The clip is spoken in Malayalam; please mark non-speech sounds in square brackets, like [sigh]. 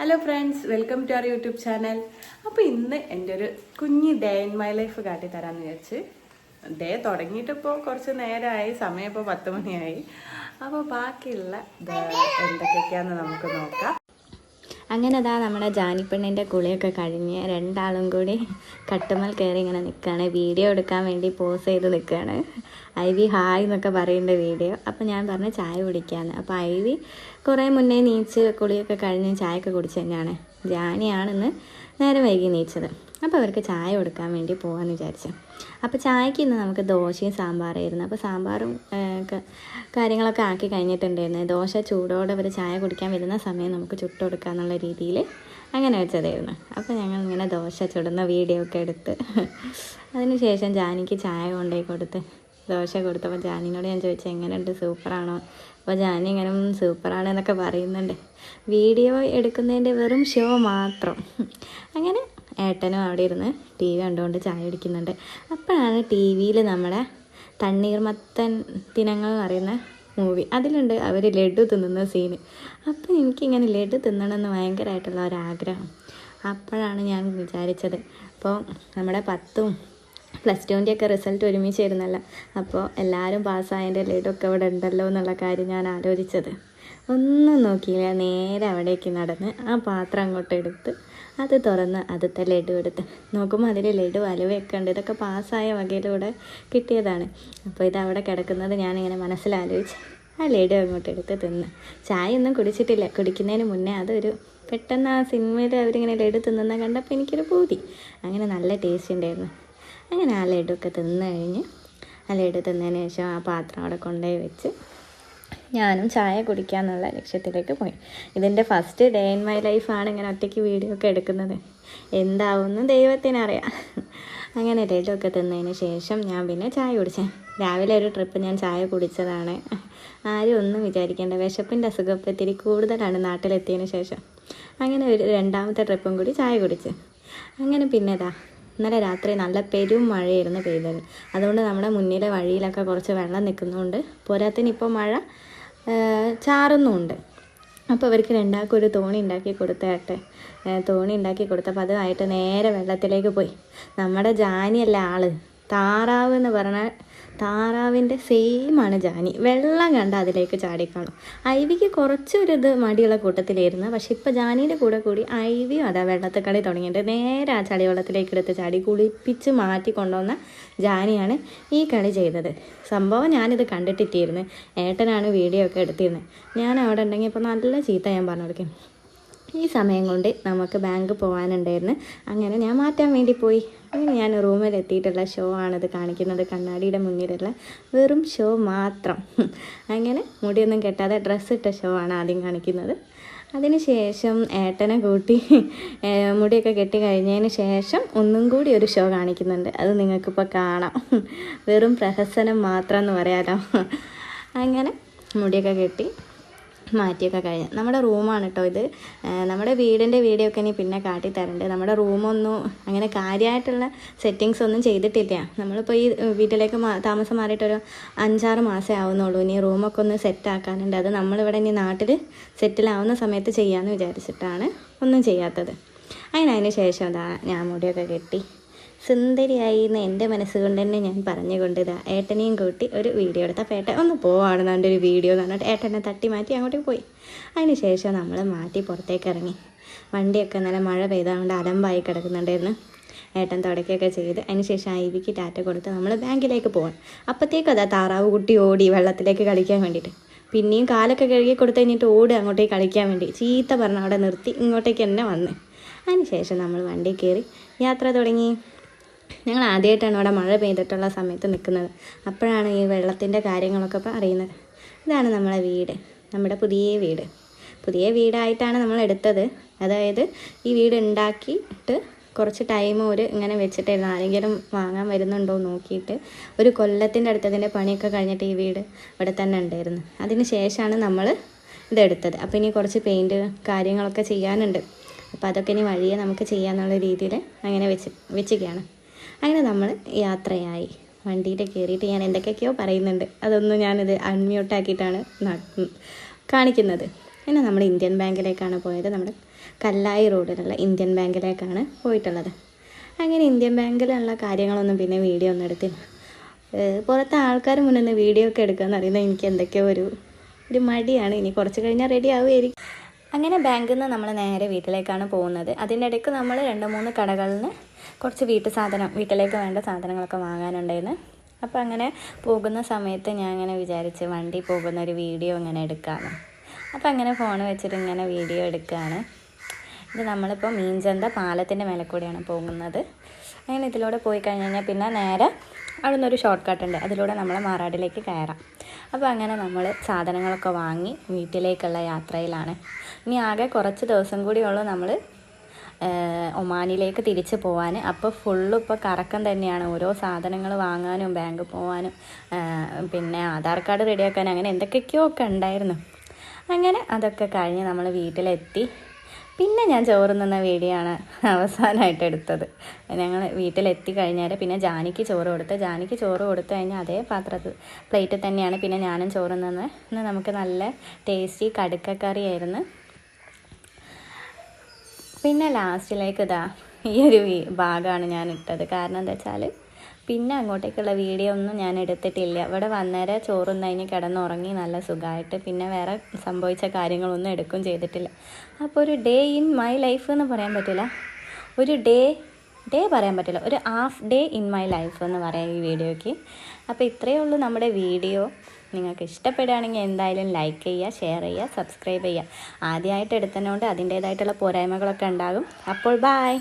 Hello friends welcome to our YouTube channel അപ്പോൾ ഇന്ന് എന്റെ ഒരു കുഞ്ഞ് ഡേ ഇൻ മൈ ലൈഫ് കാട്ടി തരാമെന്ന് വിചാരിച്ച് ഡേ തുടങ്ങിയിട്ടിപ്പോൾ കുറച്ച് നേരമായി സമയം ഇപ്പോൾ പത്ത് മണിയായി. അപ്പോൾ ബാക്കിയുള്ള എന്തൊക്കെയൊക്കെയാണെന്ന് നമുക്ക് നോക്കാം. അങ്ങനെ അതാ നമ്മുടെ ജാനിപ്പെണ്ണിന്റെ കുളിയൊക്കെ കഴിഞ്ഞ് രണ്ടാളും കൂടി കട്ടുമൽ കയറി ഇങ്ങനെ നിൽക്കുകയാണ് വീഡിയോ എടുക്കാൻ വേണ്ടി പോസ് ചെയ്ത് നിൽക്കുകയാണ് ഐ വി ഹായ് എന്നൊക്കെ പറയേണ്ട വീഡിയോ. അപ്പോൾ ഞാൻ പറഞ്ഞു ചായ കുടിക്കാമെന്ന് അപ്പോൾ ഐ വി കുറേ മുന്നേ നീച്ച് കുളിയൊക്കെ കഴിഞ്ഞ് ചായയൊക്കെ കുടിച്ച് തന്നെയാണ്. ജാനിയാണെന്ന് നേരം വൈകി നീച്ചത്. അപ്പോൾ അവർക്ക് ചായ കൊടുക്കാൻ വേണ്ടി പോകാമെന്ന് വിചാരിച്ചു. അപ്പോൾ ചായക്ക് ഇന്ന് നമുക്ക് ദോശയും സാമ്പാറായിരുന്നു. അപ്പോൾ സാമ്പാറും കാര്യങ്ങളൊക്കെ ആക്കി കഴിഞ്ഞിട്ടുണ്ടായിരുന്നു. ദോശ ചൂടോടെ അവർ ചായ കുടിക്കാൻ വരുന്ന സമയം നമുക്ക് ചുട്ട് കൊടുക്കുക എന്നുള്ള രീതിയിൽ അങ്ങനെ വെച്ചതായിരുന്നു. അപ്പോൾ ഞങ്ങൾ ഇങ്ങനെ ദോശ ചുടുന്ന വീഡിയോ ഒക്കെ എടുത്ത് [laughs] അതിനുശേഷം ജാനിക്ക് ചായ കൊണ്ടുപോയി കൊടുത്ത്. ദോശ കൊടുത്തപ്പോൾ ജാനിനോട് ഞാൻ ചോദിച്ചു എങ്ങനെയുണ്ട്? സൂപ്പറാണോ? അപ്പോൾ ജാനി ഇങ്ങനെ സൂപ്പറാണ് എന്നൊക്കെ പറയുന്നുണ്ട്. വീഡിയോ എടുക്കുന്നതിന്റെ വെറും ഷോ മാത്രം. [laughs] അങ്ങനെ ഏട്ടനും അവിടെ ഇരുന്ന് ടി വി കണ്ടുകൊണ്ട് ചായ കുടിക്കുന്നുണ്ട്. അപ്പോഴാണ് ടി വിയിൽ നമ്മുടെ തണ്ണീർമത്തൻ ദിനങ്ങൾ എന്ന് പറയുന്ന മൂവി അതിലുണ്ട് അവർ ലഡു തിന്നുന്ന സീന് അപ്പോൾ എനിക്കിങ്ങനെ ലഡു തിന്നണമെന്ന് ഭയങ്കരമായിട്ടുള്ള ഒരാഗ്രഹം. അപ്പോഴാണ് ഞാൻ വിചാരിച്ചത്. അപ്പോൾ നമ്മുടെ പത്തും പ്ലസ് ടുവിന്റെ ഒക്കെ റിസൾട്ട് ഒരുമിച്ചിരുന്നല്ലോ അപ്പോൾ എല്ലാവരും പാസ്സായതിന്റെ ലഡു ഒക്കെ ഇവിടെ ഉണ്ടല്ലോ എന്നുള്ള കാര്യം ഞാൻ ആലോചിച്ചത്. ഒന്നും നോക്കിയില്ല. നേരെ അവിടേക്ക് നടന്ന് ആ പാത്രം അങ്ങോട്ട് എടുത്ത് അത് തുറന്ന് അതത്തെ ലഡു എടുത്ത്. നോക്കുമ്പോൾ അതിൽ ലഡു അലുവയൊക്കെ ഉണ്ട്. ഇതൊക്കെ പാസ്സായ വകയിലൂടെ കിട്ടിയതാണ്. അപ്പോൾ ഇത് അവിടെ കിടക്കുന്നത് ഞാനിങ്ങനെ മനസ്സിലാലോചിച്ച് ആ ലഡു അങ്ങോട്ട് എടുത്ത് തിന്ന്. ചായ ഒന്നും കുടിച്ചിട്ടില്ല. കുടിക്കുന്നതിന് മുന്നേ അതൊരു പെട്ടെന്ന് ആ സിനിമയിൽ അവരിങ്ങനെ ലഡു തിന്നുന്ന കണ്ടപ്പോൾ എനിക്കൊരു പൂതി. അങ്ങനെ നല്ല ടേസ്റ്റ് ഉണ്ടായിരുന്നു. അങ്ങനെ ആ ലഡു ഒക്കെ തിന്ന് കഴിഞ്ഞ് ആ ലഡു തിന്നതിന് ശേഷം ആ പാത്രം അവിടെ കൊണ്ടുപോയി വെച്ച് ഞാനും ചായ കുടിക്കാന്നുള്ള ലക്ഷ്യത്തിലേക്ക് പോയി. ഇതിന്റെ ഫസ്റ്റ് ഡേ ഇൻ മൈ ലൈഫാണ് ഇങ്ങനെ ഒറ്റയ്ക്ക് വീഡിയോ ഒക്കെ എടുക്കുന്നത്. എന്താവുമെന്ന് ദൈവത്തിനറിയാം. അങ്ങനെ ലഡു ഒക്കെ തിന്നതിന് ശേഷം ഞാൻ പിന്നെ ചായ കുടിച്ചേ. രാവിലെ ഒരു ട്രിപ്പ് ഞാൻ ചായ കുടിച്ചതാണ്. ആരും ഒന്നും വിചാരിക്കേണ്ട. വിശപ്പിന്റെ അസുഖം ഇത്തിരി കൂടുതലാണ് നാട്ടിലെത്തിയതിന് ശേഷം. അങ്ങനെ ഒരു രണ്ടാമത്തെ ട്രിപ്പും കൂടി ചായ കുടിച്ച്. അങ്ങനെ പിന്നെതാ ഇന്നലെ രാത്രി നല്ല പെരും മഴയായിരുന്നു പെയ്തത്. അതുകൊണ്ട് നമ്മുടെ മുന്നിലെ വഴിയിലൊക്കെ കുറച്ച് വെള്ളം നിൽക്കുന്നതുകൊണ്ട് പോരാത്തിന് ഇപ്പോൾ മഴ ചാറുന്നുമുണ്ട് അപ്പോൾ അവർക്ക് രണ്ടാൾക്കും ഒരു തോണി ഉണ്ടാക്കി കൊടുത്തേട്ടെ തോണി ഉണ്ടാക്കി കൊടുത്തപ്പോൾ അതുമായിട്ട് നേരെ വെള്ളത്തിലേക്ക് പോയി. നമ്മുടെ ജാനിയല്ല ആൾ? താറാവ് എന്ന് പറഞ്ഞാൽ താറാവിന്റെ സെയിമാണ് ജാനി. വെള്ളം കണ്ട അതിലേക്ക് ചാടിക്കാണും. ഐവിക്ക് കുറച്ചൊരു ഇത് മടിയുള്ള കൂട്ടത്തിലായിരുന്നു. പക്ഷെ ഇപ്പോൾ ജാനിയുടെ കൂടെ കൂടി ഐവിയും അതാ വെള്ളത്തിൽ കളി തുടങ്ങിയിട്ട് നേരെ ആ ചളിവെള്ളത്തിലേക്ക് എടുത്ത് ചാടി കുളിപ്പിച്ച് മാറ്റി കൊണ്ടുവന്ന ജാനിയാണ് ഈ കളി ചെയ്തത്. സംഭവം ഞാനിത് കണ്ടിട്ടിട്ടിരുന്നു. ഏട്ടനാണ് വീഡിയോ ഒക്കെ എടുത്തിരുന്നത് ഞാൻ അവിടെ ഉണ്ടെങ്കിൽ ഇപ്പോൾ നല്ല ചീത്ത ഞാൻ പറഞ്ഞു കൊടുക്കും. ഈ സമയം കൊണ്ട് നമുക്ക് ബാങ്ക് പോകാനുണ്ടായിരുന്നു അങ്ങനെ ഞാൻ മാറ്റാൻ വേണ്ടി പോയി. അങ്ങനെ ഞാൻ റൂമിൽ എത്തിയിട്ടുള്ള ഷോ ആണിത് കാണിക്കുന്നത് കണ്ണാടിയുടെ മുന്നിലുള്ള വെറും ഷോ മാത്രം. അങ്ങനെ മുടിയൊന്നും കെട്ടാതെ ഡ്രസ്സ് ഇട്ട ഷോ ആണ് ആദ്യം കാണിക്കുന്നത്. അതിനുശേഷം ഏട്ടനെ കൂട്ടി മുടിയൊക്കെ കെട്ടി കഴിഞ്ഞതിന് ശേഷം ഒന്നും കൂടി ഒരു ഷോ കാണിക്കുന്നുണ്ട്. അത് നിങ്ങൾക്കിപ്പോൾ കാണാം. വെറും പ്രഹസനം മാത്രം എന്ന് പറയാലോ. അങ്ങനെ മുടിയൊക്കെ കെട്ടി മാറ്റിയൊക്കെ കഴിഞ്ഞ്. നമ്മുടെ റൂമാണ് കേട്ടോ ഇത്. നമ്മുടെ വീടിന്റെ വീഡിയോ ഒക്കെ ഇനി പിന്നെ കാട്ടിത്തരണ്ട്. നമ്മുടെ റൂമൊന്നും അങ്ങനെ കാര്യമായിട്ടുള്ള സെറ്റിങ്സ് ഒന്നും ചെയ്തിട്ടില്ല. നമ്മളിപ്പോൾ ഈ വീട്ടിലേക്ക് താമസം മാറിയിട്ടൊരു അഞ്ചാറ് മാസമേ ആവുന്നുള്ളൂ. ഇനി റൂമൊക്കെ ഒന്ന് സെറ്റ് ആക്കാനുണ്ട്. അത് നമ്മളിവിടെ ഇനി നാട്ടിൽ സെറ്റിലാവുന്ന സമയത്ത് ചെയ്യാമെന്ന് വിചാരിച്ചിട്ടാണ് ഒന്നും ചെയ്യാത്തത്. അതിന് ശേഷം അതാ ഞാൻ മുടിയൊക്കെ കെട്ടി. സുന്ദരിയായി എന്ന് എന്റെ മനസ്സുകൊണ്ട് തന്നെ ഞാൻ പറഞ്ഞുകൊണ്ട് ഇതാ ഏട്ടനെയും കൂട്ടി ഒരു വീഡിയോ എടുത്താൽ ഏട്ടൻ ഒന്ന് പോവാണ് എന്റെ ഒരു വീഡിയോ എന്ന് പറഞ്ഞിട്ട് ഏട്ടനെ തട്ടി മാറ്റി അങ്ങോട്ട് പോയി. അതിന് ശേഷം നമ്മൾ മാറ്റി പുറത്തേക്ക് ഇറങ്ങി. വണ്ടിയൊക്കെ നല്ല മഴ പെയ്തതുകൊണ്ട് അലമ്പായി കിടക്കുന്നുണ്ടായിരുന്നു. ഏട്ടൻ തുടക്കുകയൊക്കെ ചെയ്ത് അതിന് ശേഷം ഐവിക്ക് ടാറ്റ കൊടുത്ത് നമ്മൾ ബാങ്കിലേക്ക് പോകാം അപ്പോഴത്തേക്കും അതാ താറാവ് കുട്ടി ഓടി വെള്ളത്തിലേക്ക് കളിക്കാൻ വേണ്ടിയിട്ട്. പിന്നെയും കാലൊക്കെ കഴുകി കൊടുത്ത് കഴിഞ്ഞിട്ട് ഓടി അങ്ങോട്ടേക്ക് കളിക്കാൻ വേണ്ടി. ചീത്ത പറഞ്ഞ അവിടെ നിർത്തി ഇങ്ങോട്ടേക്ക് തന്നെ വന്ന്. അതിന് ശേഷം നമ്മൾ വണ്ടി കയറി യാത്ര തുടങ്ങി. ഞങ്ങൾ ആദ്യമായിട്ടാണ് അവിടെ മഴ പെയ്തിട്ടുള്ള സമയത്ത് നിൽക്കുന്നത്. അപ്പോഴാണ് ഈ വെള്ളത്തിന്റെ കാര്യങ്ങളൊക്കെ ഇപ്പം അറിയുന്നത്. ഇതാണ് നമ്മളെ വീട്. നമ്മുടെ പുതിയ വീട്. പുതിയ വീടായിട്ടാണ് നമ്മൾ എടുത്തത്. അതായത് ഈ വീട് ഉണ്ടാക്കിയിട്ട് കുറച്ച് ടൈം ഒരു ഇങ്ങനെ വെച്ചിട്ടായിരുന്നു. ആരെങ്കിലും വാങ്ങാൻ വരുന്നുണ്ടോ നോക്കിയിട്ട് ഒരു കൊല്ലത്തിന്റെ അടുത്തതിന്റെ പണിയൊക്കെ കഴിഞ്ഞിട്ട് ഈ വീട് ഇവിടെ തന്നെ ഉണ്ടായിരുന്നു. അതിന് ശേഷമാണ് നമ്മൾ ഇതെടുത്തത്. അപ്പോൾ ഇനി കുറച്ച് പെയിന്റ് കാര്യങ്ങളൊക്കെ ചെയ്യാനുണ്ട്. അപ്പോൾ അതൊക്കെ ഇനി വഴിയെ നമുക്ക് ചെയ്യാന്നുള്ള രീതിയിൽ അങ്ങനെ വെച്ച് വെച്ചിരിക്കുകയാണ്. അങ്ങനെ നമ്മൾ യാത്രയായി. വണ്ടിയിൽ കയറിയിട്ട് ഞാൻ എന്തൊക്കെയൊക്കെയോ പറയുന്നുണ്ട്. അതൊന്നും ഞാനിത് അൺമ്യൂട്ടാക്കിയിട്ടാണ് കാണിക്കുന്നത്. പിന്നെ നമ്മൾ ഇന്ത്യൻ ബാങ്കിലേക്കാണ് പോയത്. നമ്മുടെ കല്ലായി റോഡിലുള്ള ഇന്ത്യൻ ബാങ്കിലേക്കാണ് പോയിട്ടുള്ളത്. അങ്ങനെ ഇന്ത്യൻ ബാങ്കിലുള്ള കാര്യങ്ങളൊന്നും പിന്നെ വീഡിയോ ഒന്നും എടുത്തില്ല പുറത്തെ ആൾക്കാർ നിന്ന് വീഡിയോ ഒക്കെ എടുക്കുകയെന്ന് പറയുന്നത് എനിക്ക് എന്തൊക്കെയോ ഒരു ഒരു മടിയാണ്. ഇനി കുറച്ച് കഴിഞ്ഞാൽ റെഡി ആവുമായിരിക്കും. അങ്ങനെ ബാങ്കിൽ നിന്ന് നമ്മൾ നേരെ വീട്ടിലേക്കാണ് പോകുന്നത്. അതിന്റെ ഇടയ്ക്ക് നമ്മൾ രണ്ട് മൂന്ന് കടകളിൽ നിന്ന് കുറച്ച് വീട്ടു സാധനം വീട്ടിലേക്ക് വേണ്ട സാധനങ്ങളൊക്കെ വാങ്ങാനുണ്ടായിരുന്നു. അപ്പോൾ അങ്ങനെ പോകുന്ന സമയത്ത് ഞാൻ അങ്ങനെ വിചാരിച്ച് വണ്ടി പോകുന്ന ഒരു വീഡിയോ ഇങ്ങനെ എടുക്കാമെന്ന് അപ്പോൾ അങ്ങനെ ഫോൺ വെച്ചിട്ട് ഇങ്ങനെ വീഡിയോ എടുക്കുകയാണ് ഇത് നമ്മളിപ്പോൾ മീൻചന്ത പാലത്തിന്റെ മേലെ കൂടെയാണ് പോകുന്നത്. അങ്ങനെ ഇതിലൂടെ പോയി കഴിഞ്ഞ് കഴിഞ്ഞാൽ പിന്നെ നേരെ അവിടെ നിന്നൊരു ഷോർട്ട് കട്ട് ഉണ്ട്. അതിലൂടെ നമ്മൾ മാറാടിലേക്ക് കയറാം. അപ്പോൾ അങ്ങനെ നമ്മൾ സാധനങ്ങളൊക്കെ വാങ്ങി വീട്ടിലേക്കുള്ള യാത്രയിലാണ്. ഇനി ആകെ കുറച്ച് ദിവസം കൂടിയുള്ളൂ നമ്മൾ ഒമാനിലേക്ക് തിരിച്ചു പോകാൻ അപ്പോൾ ഫുള്ള് ഇപ്പോൾ കറക്കം തന്നെയാണ്. ഓരോ സാധനങ്ങൾ വാങ്ങാനും ബാങ്ക് പോവാനും പിന്നെ ആധാർ കാർഡ് റെഡിയാക്കാൻ അങ്ങനെ എന്തൊക്കെയൊക്കെയോ ഒക്കെ ഉണ്ടായിരുന്നു. അങ്ങനെ അതൊക്കെ കഴിഞ്ഞ് നമ്മൾ വീട്ടിലെത്തി. പിന്നെ ഞാൻ ചോറ് നിന്ന വീഡിയോ ആണ് അവസാനമായിട്ട് എടുത്തത്. ഞങ്ങൾ വീട്ടിലെത്തി കഴിഞ്ഞാൽ പിന്നെ ജാനിക്ക് ചോറ് കൊടുത്ത്. ജാനിക്ക് ചോറ് കൊടുത്തു കഴിഞ്ഞാൽ അതേ പാത്രത്തിൽ പ്ലേറ്റിൽ തന്നെയാണ്. പിന്നെ ഞാനും ചോറ് നിന്ന് നമുക്ക് നല്ല ടേസ്റ്റി കടുക്കക്കറിയായിരുന്നു പിന്നെ ലാസ്റ്റിലേക്ക് ഇതാ ഈ ഒരു ഭാഗമാണ് ഞാൻ ഇട്ടത് കാരണം എന്താ വെച്ചാൽ പിന്നെ അങ്ങോട്ടേക്കുള്ള വീഡിയോ ഒന്നും ഞാൻ എടുത്തിട്ടില്ല. ഇവിടെ വന്നേരെ ചോറും കഴിഞ്ഞ് കിടന്നുറങ്ങി നല്ല സുഖമായിട്ട് പിന്നെ വേറെ സംഭവിച്ച കാര്യങ്ങളൊന്നും എടുക്കും ചെയ്തിട്ടില്ല. അപ്പോൾ ഒരു ഡേ ഇൻ മൈ ലൈഫ് എന്ന് പറയാൻ പറ്റില്ല. ഒരു ഡേ ഡേ പറയാൻ പറ്റില്ല. ഒരു half day in my life എന്ന് പറയാം ഈ വീഡിയോയ്ക്ക്. അപ്പോൾ ഇത്രയേ ഉള്ളൂ നമ്മുടെ വീഡിയോ. നിങ്ങൾക്ക് ഇഷ്ടപ്പെടുകയാണെങ്കിൽ എന്തായാലും ലൈക്ക് ചെയ്യുക ഷെയർ ചെയ്യുക സബ്സ്ക്രൈബ് ചെയ്യുക. ആദ്യമായിട്ട് എടുത്തതുകൊണ്ട് അതിന്റേതായിട്ടുള്ള പോരായ്മകളൊക്കെ ഉണ്ടാകും. അപ്പോൾ ബായ്